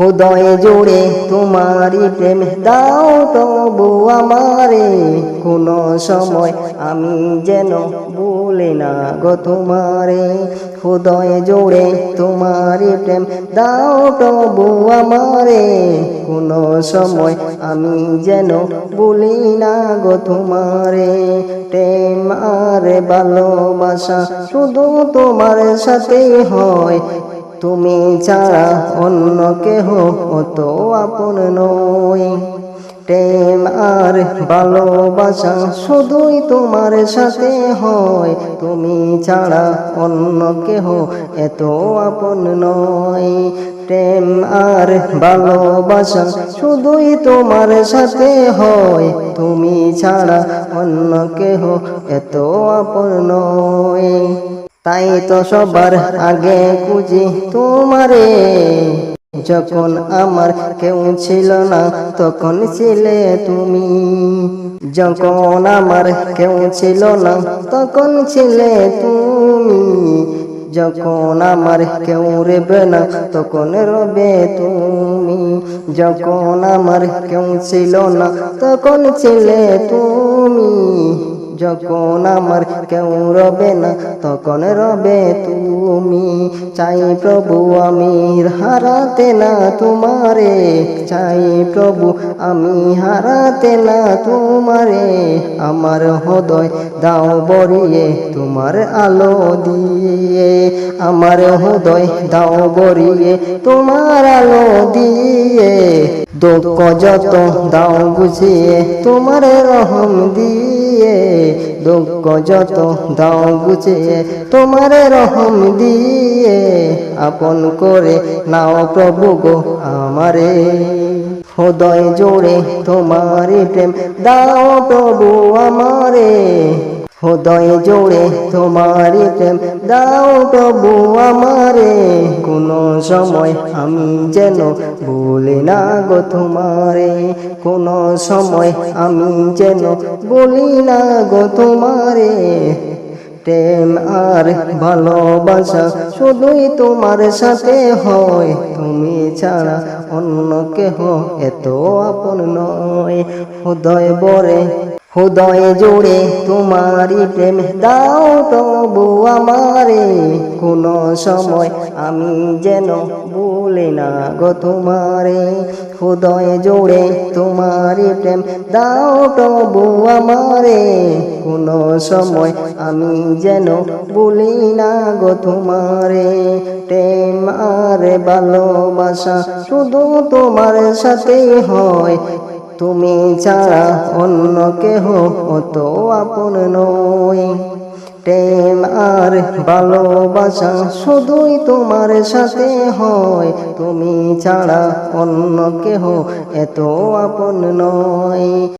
হৃদয়ে জুড়ে তোমারই প্রেম, দাও তবু আমারে। কোনো সময় আমি যেন ভুলে না গো তোমারে। হৃদয়ে জুড়ে তোমারই প্রেম, দাও তবু আমারে। কোনো সময় আমি যেন ভুলি না গো তোমারে। প্রেম আর ভালোবাসা শুধু তোমার সাথে হয়। তুমি ছাড়া অন্য কেহ অত আপন নয় প্রেম আর ভালোবাসা শুধুই তোমার সাথে হয়। তুমি ছাড়া অন্য কেহ এত আপন নয় প্রেম আর ভালোবাসা শুধুই তোমার সাথে হয়। তুমি ছাড়া অন্য কেহ এত আপন নয় তাই তো সবার আগে খুঁজি তোমারে। যখন আমার কেউ ছিল না, তখন ছিলে তুমি। যখন আমার কেউ ছিল না, তখন ছিলে তুমি। যখন আমার কেউ রেবে না, তখন রবে তুমি। যখন আমার কেউ ছিল না, তখন ছিলে তুমি। যখন আমার কেউ রবে না, তখন রবে তুমি। চাই প্রভু আমি হারাতে না তোমারে। চাই প্রভু আমি হারাতে না তোমারে। আমার হৃদয় দাও বরিয়ে তোমার আলো দিয়ে। আমার হৃদয় দাও বরিয়ে তোমার আলো দিয়ে। দুঃখ যত দাও বুঝিয়ে তোমার রহম দিয়ে। দুঃখ যত দাও বুঝিয়ে তোমার রহম দিয়ে। আপন করে নাও প্রভু গো আমারে। হৃদয় জোড়ে তোমারই প্রেম, দাও প্রভু আমারে। হৃদয় জোড়ে তোমারই প্রেম। দাও প্রভু আমারে, কোনো সময় আমি যেন বলি না গো তোমারে। কোনো সময় আমি যেন বলি না গো তোমারে। প্রেম আর ভালোবাসা শুধুই তোমার সাথে হয়। তুমি ছাড়া অন্য কেহ এত আপন নয়। হৃদয় বরে হৃদয় জুড়ে তোমারই প্রেম দাও তবু আমারে। কোনো সময় আমি যেন ভুলে না গো তোমারে। হৃদয় জুড়ে তোমারই প্রেম দাও তবু আমারে। কোনো সময় আমি যেন ভুলি না গো তোমারে। প্রেম আর ভালোবাসা শুধু তোমার সাথেই হয়। তুমি ছাড়া অন্য কেহ অত আপন নয় প্রেম আর ভালোবাসা শুধুই তোমার সাথে হয়। তুমি ছাড়া অন্য কেহ এত আপন নয়